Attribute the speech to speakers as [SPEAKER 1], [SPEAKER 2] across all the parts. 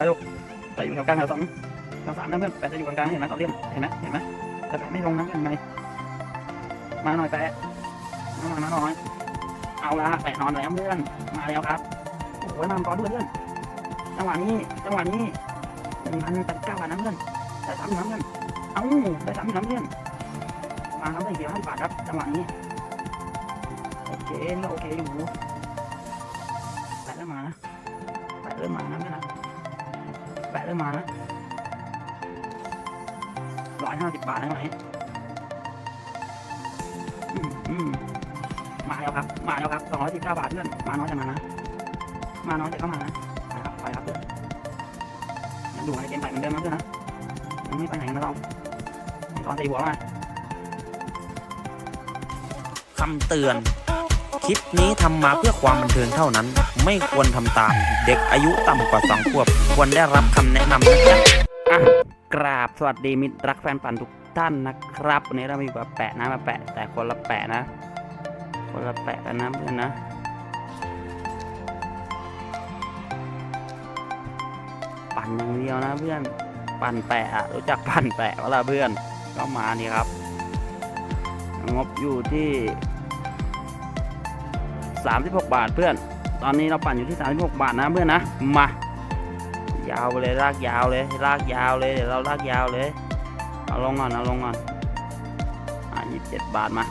[SPEAKER 1] ไปลูกไปอยู่แถวกลางแถวสองแถวสามนะเพื่อนแปะจะอยู่กลางๆเห็นไหมต่อเลี่ยมเห็นไหมเห็นไหมแต่แปะไม่ลงนะเพื่อนไงมาหน่อยแปะมาหน่อยมาหน่อยเอาละแปะนอนแล้วเพื่อนมาแล้วครับโอ้ยมาก่อนด้วยเพื่อนจังหวะนี้จังหวะนี้หนึ่งพันแปดเก้าบาทนะเพื่อนได้สามน้ำเพื่อนเอ้าได้สามน้ำเพื่อนมาครับได้เสียวห้าบบาทครับจังหวะนี้โอเคนี่ก็โอเคอยู่แปะเริ่มมานะแปะเริ่มมานะเพื่อนนะ แปะเริ่มมานะร้อยห้าสิบบาทได้ไหมมาแล้วครับ มาแล้วครับสองร้อยสิบเก้าบาทเพื่อน มาน้อยแต่มานะ มาน้อยแต่ก็มานะไปครับไปครับเพื่อนยังอยู่ในเกมไปเหมือนเดิมนะเพื่อนนะยังไม่ไปไหนนะเราตอนตีหัวมา
[SPEAKER 2] คำเตือน คลิปนี้ทำมาเพื่อความบันเทิงเท่านั้น ไม่ควรทำตาม เด็กอายุต่ำกว่าสองขวบ ควรได้รับคำแนะนำนะจ๊ะ
[SPEAKER 1] อะกราบสวัสดีมิตรรักแฟนปั่นทุกท่านนะครับ วันนี้เรามาอยู่กับแปะนะมาแปะ แต่คนละแปะนะ คนละแปะกันนะเพื่อนนะปั่นอย่างเดียวนะเพื่อนปั่นแปะอะรู้จักปั่นแปะเวลาเพื่อนก็มานี่ครับ งบอยู่ที่ 36 บาทเพื่อน ตอนนี้เราปั่นอยู่ที่ 36 บาทนะเพื่อนนะ มา ยาวไปเลยลากยาวเลยลากยาวเลยเดี๋ยวเราลากยาวเลย เอาลงก่อนเอาลงก่อน อะ27 บาทมา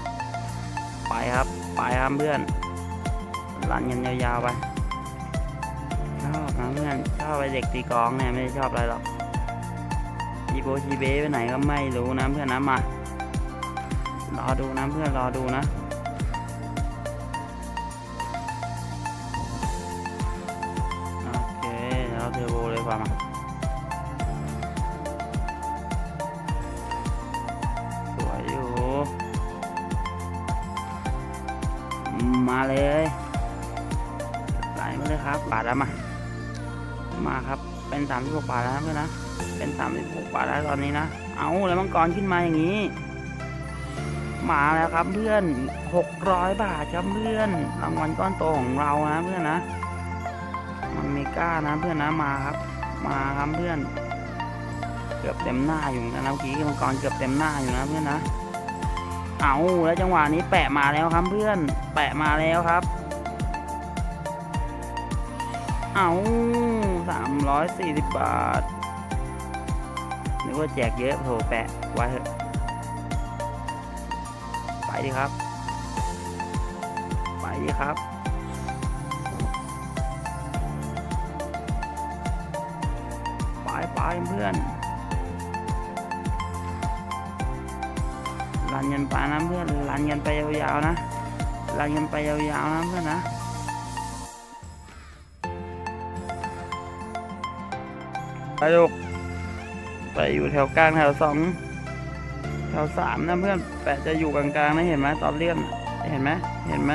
[SPEAKER 1] ไปครับ ไปครับเพื่อนรันกันยาวๆไป ชอบนะเพื่อน ชอบไปเด็กตีกองเนี่ยไม่ได้ชอบอะไรหรอกชีโบชีเบไปไหนก็ไม่รู้นะเพื่อนนะมารอดูนะเพื่อนรอดูนะ ว่ามาสวยอยู่ มาเลยไหลมาเลยครับบาทแล้วมา มาครับ เป็นสามสิบหกบาทแล้วเพื่อนนะ เป็นสามสิบหกบาทแล้วตอนนี้นะ เอาแล้วมังกรขึ้นมาอย่างนี้มาแล้วครับเพื่อนหกร้อยบาทครับเพื่อน รางวัลก้อนโตของเรานะเพื่อนนะ มันเมก้านะเพื่อนนะมาครับ มาครับเพื่อน เกือบเต็มหน้าอยู่นะเมื่อกี้มังกรเกือบเต็มหน้าอยู่นะเพื่อนนะ เอาแล้วจังหวะนี้แปะมาแล้วครับเพื่อน แปะมาแล้วครับ เอาสามร้อยสี่สิบบาทนึกว่าแจกเยอะโถแปะไว้เถอะ ไปดิครับ ไปดิครับ ปไปเพื่อนรันยันไปนะเพื่อนรันยันไปยาวๆนะรันยันไปยาวๆนะเพื่อนนะไปลูกไปอยู่แถวกลางแถวสองแถวสามนะเพื่อนแปะจะอยู่กลางๆนะเห็นไหมตอนเลี่ยมน่ะเห็นไหมเห็นไหม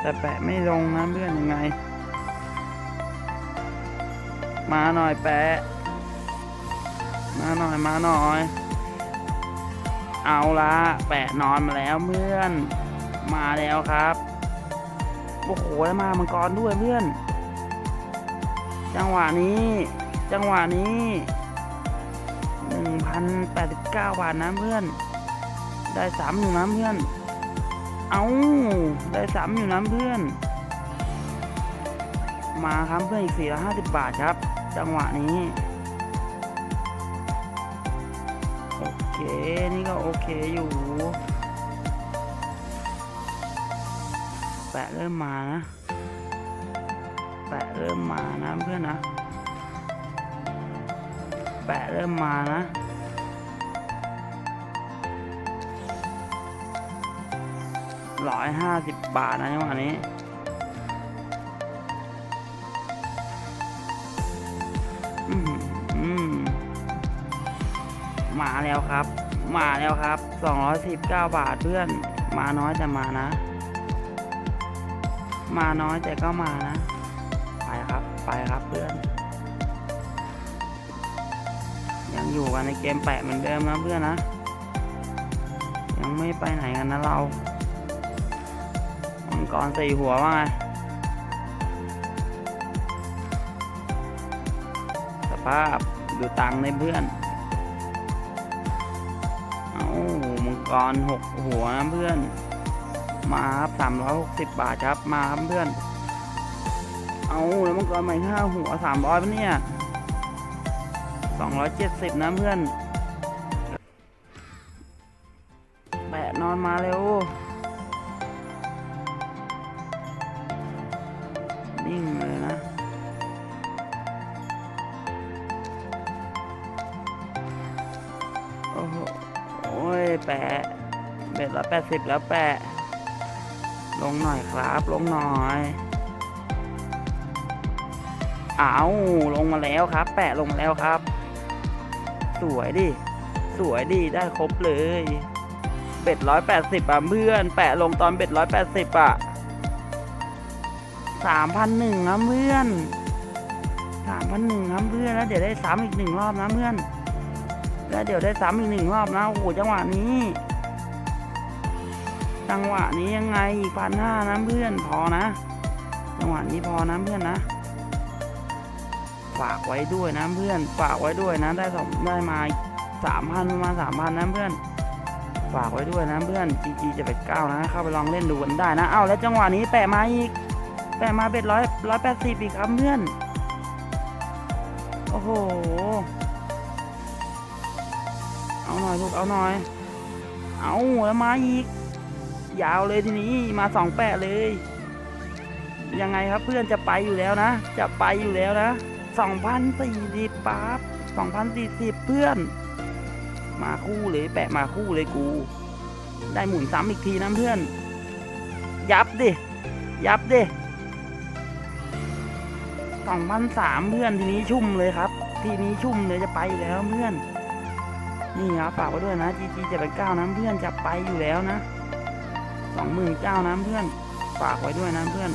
[SPEAKER 1] แต่แปะไม่ลงนะเพื่อนยังไง มาหน่อยแปะ มาหน่อยมาหน่อย เอาละแปะนอนมาแล้วเพื่อน มาแล้วครับโอ้โหแล้วมามังกรด้วยเพื่อน จังหวะนี้ จังหวะนี้หนึ่งพันแปดสิบเก้าบาทนะเพื่อน ได้สามอยู่นะเพื่อน เอาได้สามอยู่นะเพื่อน มาครับเพื่อนอีกสี่ร้อยห้าสิบบาทครับ จังหวะนี้ เค นี่ก็โอเคอยู่แปะเริ่มมานะแปะเริ่มมานะเพื่อนนะแปะเริ่มมานะร้อยห้าสิบบาทนะจังหวะนี้ มาแล้วครับ มาแล้วครับ 219 บาทเพื่อน มาน้อยแต่มานะ มาน้อยแต่ก็มานะ ไปครับ ไปครับเพื่อน ยังอยู่กันในเกมแปะเหมือนเดิมนะเพื่อนนะ ยังไม่ไปไหนกันนะเรามังกรสี่หัวว่าไงสภาพดูตังในเพื่อน กรหกหัวนะเพื่อน มาครับสามร้อยหกสิบบาทครับ มาครับเพื่อน เอาแล้วมังกรใหม่ห้าหัวสามร้อยปะเนี่ยสองร้อยเจ็ดสิบนะเพื่อนแปะนอนมาเร็ว นิ่งเลยนะโอ้โห แปะเบ็ดละแปดสิบแล้วแปะ ลงหน่อยครับ ลงหน่อยเอาลงมาแล้วครับ แปะลงมาแล้วครับ สวยดิ สวยดิ ได้ครบเลยเบ็ดร้อยแปดสิบอะเพื่อน แปะลงตอนเบ็ดร้อยแปดสิบอะสามพันหนึ่งนะเพื่อนสามพันหนึ่งนะเพื่อนแล้วเดี๋ยวได้ซ้ำอีกหนึ่งรอบนะเพื่อน แล้วเดี๋ยวได้ซ้ำอีกหนึ่งรอบนะโอ้โหจังหวะนี้ จังหวะนี้ยังไงอีกพันห้านะเพื่อนพอนะ จังหวะนี้พอนะเพื่อนนะ ฝากไว้ด้วยนะเพื่อน ฝากไว้ด้วยนะ ได้สองได้มาสามพันมาสามพันนะเพื่อน ฝากไว้ด้วยนะเพื่อน GG จะไปเก้านะเข้าไปลองเล่นดูกันได้นะ เอาแล้วจังหวะนี้แปะมาอีกแปะมาเป็นร้อยร้อยแปดสิบอีกครับเพื่อน โอ้โห เอาหน่อยลูกเอาหน่อย เอาแล้วมาอีก ยาวเลยทีนี้มาสองแปะเลย ยังไงครับเพื่อนจะไปอยู่แล้วนะ จะไปอยู่แล้วนะสองพันสี่สิบปั๊บสองพันสี่สิบเพื่อน มาคู่เลยแปะมาคู่เลยกู ได้หมุนซ้ำอีกทีนะเพื่อน ยับดิ ยับดิสองพันสามเพื่อนทีนี้ชุ่มเลยครับ ทีนี้ชุ่มเลยจะไปแล้วเพื่อน นี่ครับฝากไว้ด้วยนะจีจีจะไปเก้านะเพื่อนจะไปอยู่แล้วนะสองหมื่นเก้านะเพื่อนฝากไว้ด้วยนะเพื่อน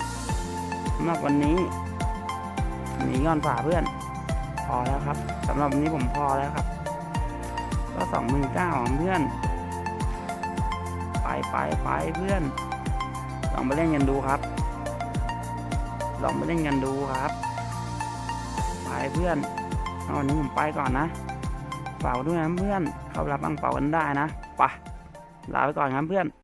[SPEAKER 1] สำหรับวันนี้หนีก่อนฝ่าเพื่อน พอแล้วครับสำหรับวันนี้ผมพอแล้วครับ ก็สองหมื่นเก้าของเพื่อน ไปไปไปเพื่อน ลองไปเล่นกันดูครับ ลองไปเล่นกันดูครับ ไปเพื่อน เอาวันนี้ผมไปก่อนนะ ฝากไว้ด้วยนะเพื่อน เข้ารับอังเปากันได้นะ ไปะลาไปก่อนครับเพื่อน